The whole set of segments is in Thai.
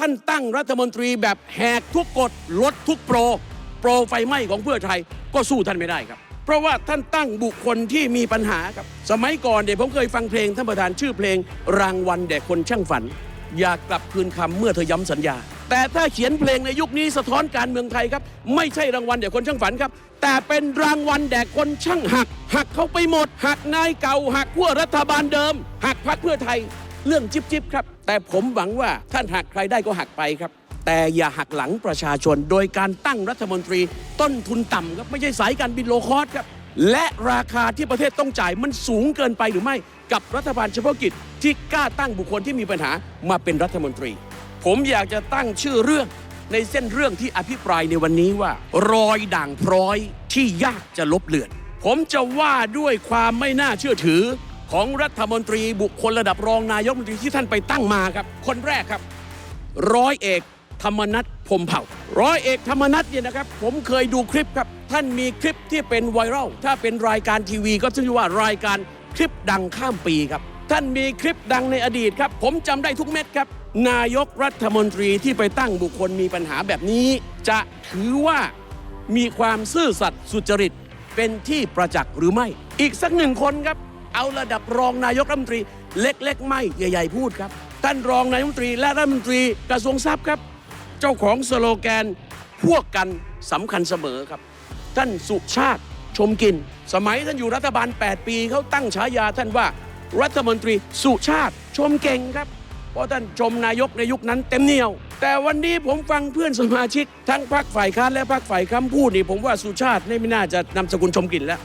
ท่านตั้งรัฐมนตรีแบบแหกทุกกฎลดทุกโปร โปรไฟไหม้ของเพื่อไทยก็สู้ท่านไม่ได้ครับ เพราะว่าท่านตั้งบุคคลที่มีปัญหาครับ สมัยก่อนเดี๋ยวผมเคยฟังเพลงท่านประธานชื่อเพลง รางวัลแด่คนช่างฝัน อยากกลับคืนคำเมื่อเธอย้ำสัญญา แต่ถ้าเขียนเพลงในยุคนี้สะท้อนการเมืองไทยครับ ไม่ใช่รางวัลแด่คนช่างฝันครับ แต่เป็นรางวัลแด่คนช่างหัก หักเขาไปหมด หักนายเก่าหักขั้วรัฐบาลเดิม หักพรรคเพื่อไทย เรื่องจิบจิบครับ แต่ผมหวังว่าท่านหักใครได้ก็หักไปครับ แต่อย่าหักหลังประชาชน โดยการตั้งรัฐมนตรีต้นทุนต่ำครับไม่ใช่สายการบินโลคอสครับ และราคาที่ประเทศต้องจ่ายมันสูงเกินไปหรือไม่กับรัฐบาลเฉพาะกิจที่กล้าตั้งบุคคลที่มีปัญหามาเป็นรัฐมนตรี ผมอยากจะตั้งชื่อเรื่องในเส้นเรื่องที่อภิปรายในวันนี้ว่า รอยด่างพร้อยที่ยากจะลบเลือน ผมจะว่าด้วยความไม่น่าเชื่อถือ ของรัฐมนตรีบุคคลระดับรองนายกรัฐมนตรีที่ท่านไปตั้งมาครับ คนแรกครับร้อยเอกธรรมนัฐพมเผ่า ร้อยเอกธรรมนัฐเนี่ยนะครับ ผมเคยดูคลิปครับ ท่านมีคลิปที่เป็นไวรัลถ้าเป็นรายการทีวีก็ชื่อว่ารายการคลิปดังข้ามปีครับ ท่านมีคลิปดังในอดีตครับ ผมจำได้ทุกเม็ดครับ นายกรัฐมนตรีที่ไปตั้งบุคคลมีปัญหาแบบนี้ จะถือว่ามีความซื่อสัตย์สุจริตเป็นที่ประจักษ์หรือไม่ อีกสักหนึ่งคนครับ เอาระดับรองนายกรัฐมนตรี เล็กๆ ไม่ใหญ่ ๆ พูดครับ ท่านรองนายกรัฐมนตรี และรัฐมนตรีกระทรวงทรัพย์ครับ เจ้าของสโลแกนพวกกันสำคัญเสมอครับ ท่านสุชาติชมกิน สมัยท่านอยู่รัฐบาล 8 ปีเขาตั้งฉายาท่านว่ารัฐมนตรีสุชาติชมเก่งครับ เพราะท่านชมนายกในยุคนั้นเต็มเหนียว แต่วันนี้ผมฟังเพื่อนสมาชิก ทั้งพรรคฝ่ายค้านและพรรคฝ่ายค้านพูดนี่ผมว่าสุชาตินี่ไม่น่าจะนำสกุลชมกินแล้ว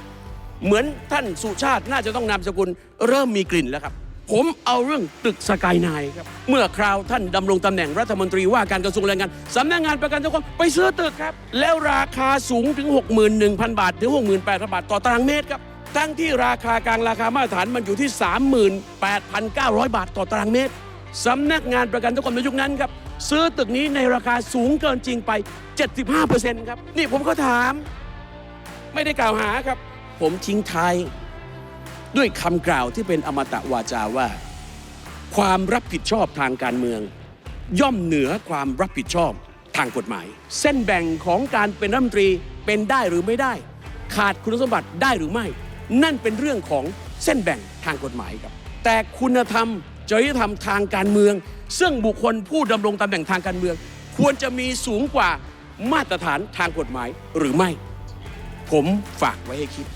เหมือนท่านสุชาติน่าจะต้องนามสกุลเริ่มมีกลิ่นแล้วครับ ผมเอาเรื่องตึกสกายไนน์ครับ เมื่อคราวท่านดำรงตำแหน่งรัฐมนตรีว่าการกระทรวงแรงงานสำนักงานประกันสังคมไปซื้อตึกครับ แล้วราคาสูงถึง 61,000 บาท ถึง 68,000 บาทต่อตารางเมตรครับ ทั้งที่ราคากลางราคามาตรฐานมันอยู่ที่ 38,900 บาทต่อตารางเมตรสำนักงานประกันสังคมในยุคนั้นครับซื้อตึกนี้ในราคาสูงเกินจริงไป 75%ครับ นี่ผมก็ถาม ไม่ได้กล่าวหาครับ ผมทิ้งท้ายด้วยคำกล่าวที่เป็นอมตะวาจาว่า ความรับผิดชอบทางการเมือง ย่อมเหนือความรับผิดชอบทางกฎหมาย เส้นแบ่งของการเป็นรัฐมนตรีเป็นได้หรือไม่ได้ ขาดคุณสมบัติได้หรือไม่ นั่นเป็นเรื่องของเส้นแบ่งทางกฎหมายครับ แต่คุณธรรมจริยธรรมทางการเมือง ซึ่งบุคคลผู้ดำรงตำแหน่งทางการเมือง ควรจะมีสูงกว่ามาตรฐานทางกฎหมายหรือไม่ ผมฝากไว้ให้คิด